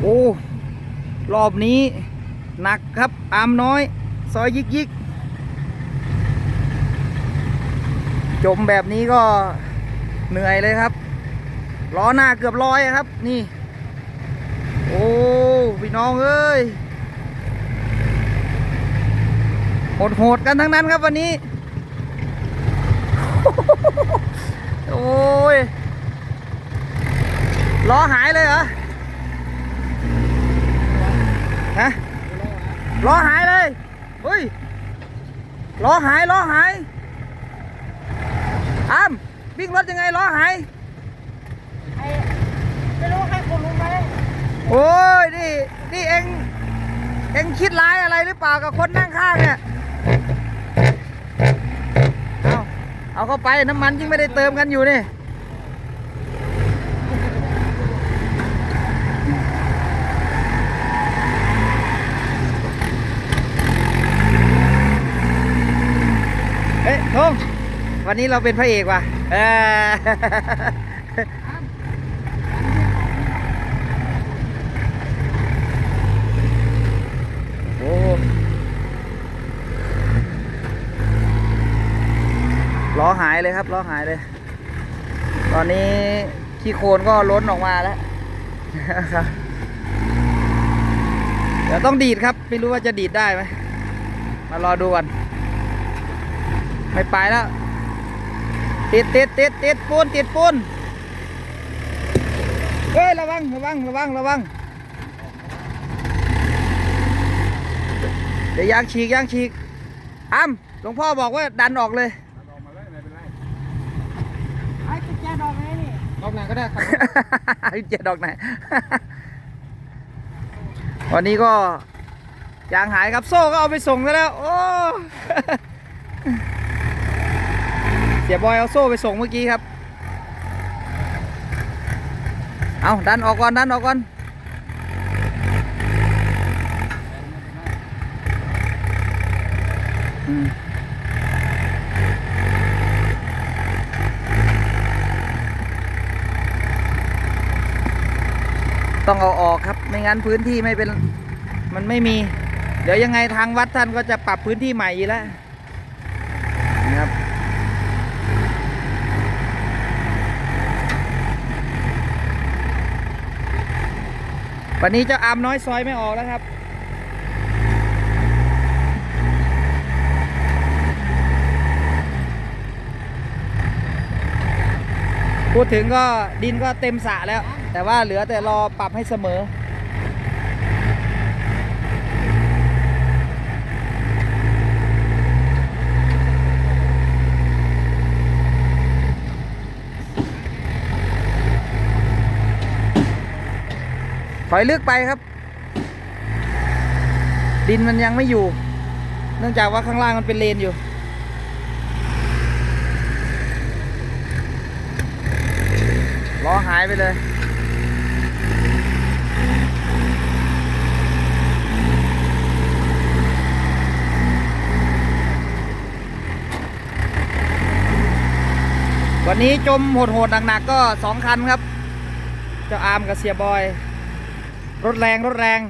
โอ้ รอบนี้ หนักครับ อามน้อย ซอยยิกยิกจมแบบนี้ก็เหนื่อยเลยครับ ล้อหน้าเกือบร้อยครับ นี่ โอ้ พี่น้องเอ้ยโหดๆกันทั้งนั้นครับวันนี้ โอ้ยล้อหายเลยเหรอ ฮะ ล้อหายเลยเฮ้ยล้อหายล้อหายอามวิ่งรถยังไงล้อหายไอ้ไม่รู้ให้คุณรู้ไหมโอ้ยนี่นี่เองเองคิดร้ายอะไรหรือเปล่ากับคนนั่งข้างเนี่ยเอาเอาเข้าไปน้ำมันยิ่งไม่ได้เติมกันอยู่นี่ เอ๊ะทง วันนี้เราเป็นพระเอกว่ะเออโอ้ล้อหายเลยครับล้อหายเลย ตอนนี้ขี้โคลนก็ล้นออกมาแล้วครับเดี๋ยวต้องดีดครับ ไม่รู้ว่าจะดีดได้ไหมมารอดูกันไม่ไปแล้ว ติดติดติดติดปูนติดปูนเฮ้ยระวังระวังระวังระวังเดี๋ยวยางฉีกยางฉีกอ้ำหลวงพ่อบอกว่าดันออกเลยไอ้กุญแจดอกไหนนี่รอบหน้าก็ได้ครับเจ็ดดอกไหนวันนี้ก็ยางหายครับโซ่ก็เอาไปส่งซะแล้ว โอ้ เสียบอยเอาโซ่ไปส่งเมื่อกี้ครับ เอาดันออกก่อนดันออกก่อนต้องเอาออกครับ ไม่งั้นพื้นที่ไม่เป็น มันไม่มี เดี๋ยวยังไงทางวัดท่านก็จะปรับพื้นที่ใหม่อีกแล้วนะครับ วันนี้เจ้าอามน้อยซอยไม่ออกแล้วครับ พูดถึงก็ดินก็เต็มสระแล้ว แต่ว่าเหลือแต่รอปรับให้เสมอ ถอยลึกไปครับ ดินมันยังไม่อยู่ เนื่องจากว่าข้างล่างมันเป็นเลนอยู่ ล้อหายไปเลยวันนี้จมโหดๆหนักๆก็สองคันครับ เจ้าอาร์มกับเสียบอย รถแรงรถแรง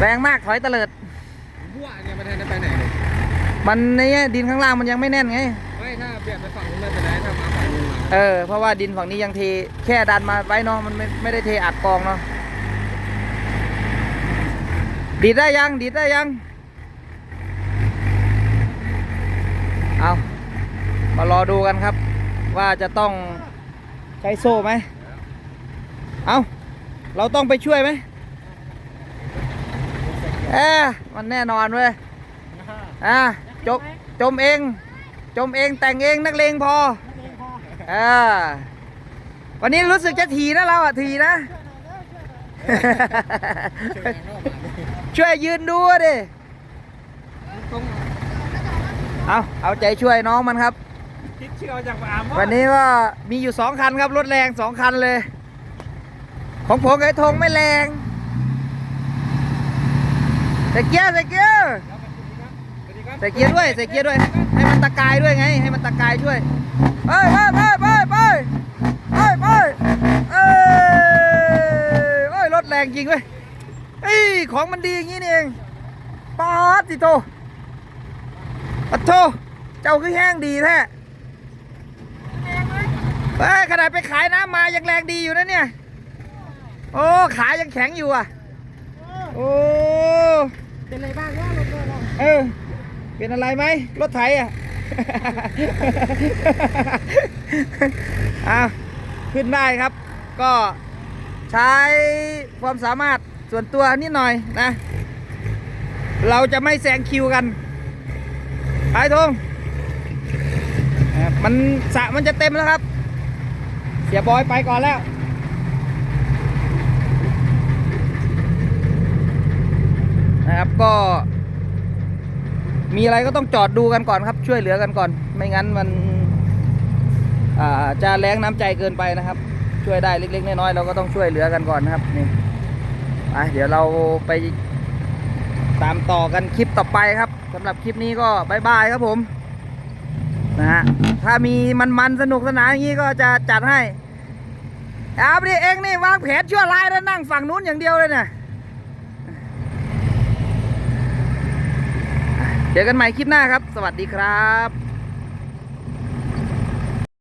แรงมากถอยเตลิดบัวเนี่ยไม่ได้ไปไหนเลยมันเนี่ยดินข้างล่างมันยังไม่แน่นไง ไม่ถ้าเปลี่ยนไปฝั่งนู้นไม่เป็นไรถ้ามาฝั่งนู้นมาเออ เพราะว่าดินฝั่งนี้ยังเทแค่ดันมาไว้เนาะ มันไม่ไม่ได้เทอัดกองเนาะ ดีดได้ยัง ดีดได้ยัง เอา มารอดูกันครับ ว่าจะต้องใช้โซ่ไหม เอาเราต้องไปช่วยไหมเอ๊ะมันแน่นอนเว้ยอะจมจมเอง จมเองแต่งเองนักเลงพอเองพออ่าวันนี้รู้สึกจะถีนะเราอะถีนะ ช่วยยืนดูดิตรงเอาเอาใจช่วยน้องมันครับ คิดเชื่อจากอามวันนี้ก็มีอยู่สองคันครับรถแรงสองคันเลย ของผมไอ้ธงไม่แรงแต่เกียร์แต่เกียร์ใส่เกียร์ด้วยใส่เกียร์ด้วย ให้มันตะกายด้วยไง ให้มันตะกายช่วยไปไปไปไปไปไปไปเอ้ยโอ้ยรถแรงจริงเว้ยเอ้ยของมันดีอย่างนี้นี่เองป๊าดสิโตปะโทเจ้าคือแห้งดีแท้ เอ้ยขนาดไปขายน้ำมายังแรงดีอยู่นะเนี่ย โอ้ขายังแข็งอยู่อะเออโอ้ เป็นอะไรบ้างว่ารถเราเออ เป็นอะไรไหมรถไถอะอะขึ้นได้ครับ ก็ใช้ความสามารถส่วนตัวนิดหน่อยนะ เราจะไม่แซงคิวกันไปทงอะมันสระมันจะเต็มแล้วครับ เสียบอยไปก่อนแล้ว นะครับก็ มีอะไรก็ต้องจอดดูกันก่อนครับ ช่วยเหลือกันก่อน ไม่งั้นมันจะแรงน้ำใจเกินไปนะครับ ช่วยได้เล็กๆน้อยๆเราก็ต้องช่วยเหลือกันก่อนนะครับนี่ไปเดี๋ยวเราไปตามต่อกันคลิปต่อไปครับสำหรับคลิปนี้ก็บายบายครับผม นะฮะถ้ามีมันๆสนุกสนานอย่างนี้ก็จะจัดให้เอาไปดิเองนี่วางแผนชั่วร้ายแล้วนั่งฝั่งนู้นอย่างเดียวเลยเนี่ยเจอกันใหม่คลิปหน้าครับ สวัสดีครับ